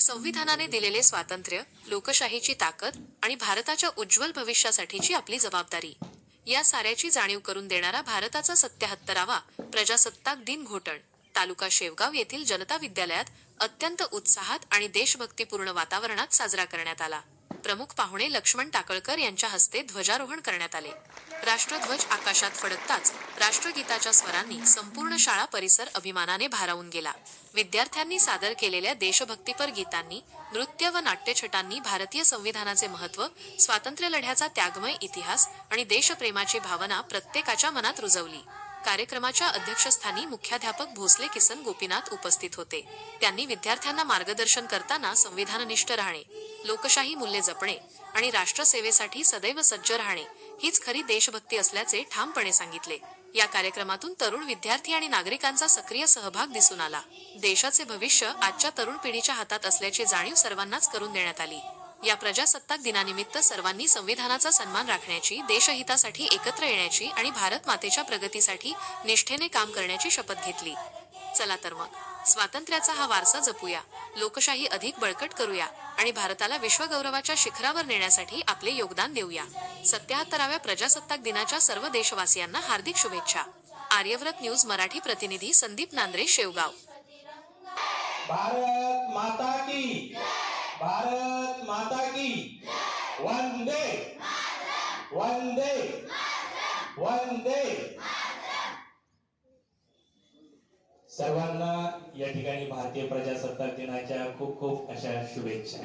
संविधानाने दिलेले स्वातंत्र्य लोकशाहीची ताकद आणि भारताच्या उज्ज्वल भविष्यासाठीची आपली जबाबदारी. या साऱ्याची जाणीव करून देणारा भारताचा सत्याहत्तरावा प्रजासत्ताक दिन घोटण तालुका शेवगाव येथील जनता विद्यालयात अत्यंत उत्साहात आणि देशभक्तीपूर्ण वातावरणात साजरा करण्यात आला. प्रमुख पाहुणे लक्ष्मण टाकळकर यांच्या हस्ते ध्वजारोहण करण्यात आले. राष्ट्रध्वज आकाशात फडकताच राष्ट्रगीताच्या स्वरांनी संपूर्ण शाळा परिसर अभिमानाने भारावून गेला. विद्यार्थ्यांनी सादर केलेल्या देशभक्तीपर गीतांनी नृत्य व नाट्यछटांनी भारतीय संविधानाचे महत्त्व स्वातंत्र्य लढ्याचा त्यागमय इतिहास आणि देशप्रेमाची भावना प्रत्येकाच्या मनात रुजवली. कार्यक्रमाच्या अध्यक्षस्थानी मुख्याध्यापक भोसले किसन गोपीनाथ उपस्थित होते. त्यांनी विद्यार्थ्यांना मार्गदर्शन करताना संविधाननिष्ठ राहणे लोकशाही मूल्ये जपणे आणि राष्ट्रसेवेसाठी सदैव सज्ज राहणे हीच खरी देशभक्ती असल्याचे ठामपणे सांगितले. या कार्यक्रमातून तरुण विद्यार्थी आणि नागरिकांचा सक्रिय सहभाग दिसून आला. देशाचे भविष्य आजच्या तरुण पिढीच्या हातात असल्याची जाणीव सर्वांनाच करून देण्यात आली. या प्रजासत्ताक दिनानिमित्त सर्वांनी संविधानाचा सन्मान राखण्याची देशहितासाठी एकत्र येण्याची आणि भारत मातेच्या प्रगतीसाठी निष्ठेने काम करण्याची शपथ घेतली. चला तर मग स्वातंत्र्याचा हा वारसा जपूया. लोकशाही अधिक बळकट करूया. आणि भारताला विश्वगौरवाच्या शिखरावर नेण्यासाठी आपले योगदान देऊया. सत्याहत्तराव्या प्रजासत्ताक दिनाच्या सर्व देशवासियांना हार्दिक शुभेच्छा. आर्यव्रत न्यूज मराठी प्रतिनिधी संदीप नांद्रे शेवगाव. भारत माता की भारत माता की वंदे. वंदे. वंदे. सर्वांना या ठिकाणी भारतीय प्रजासत्ताक दिनाच्या खूप खूप अशा शुभेच्छा.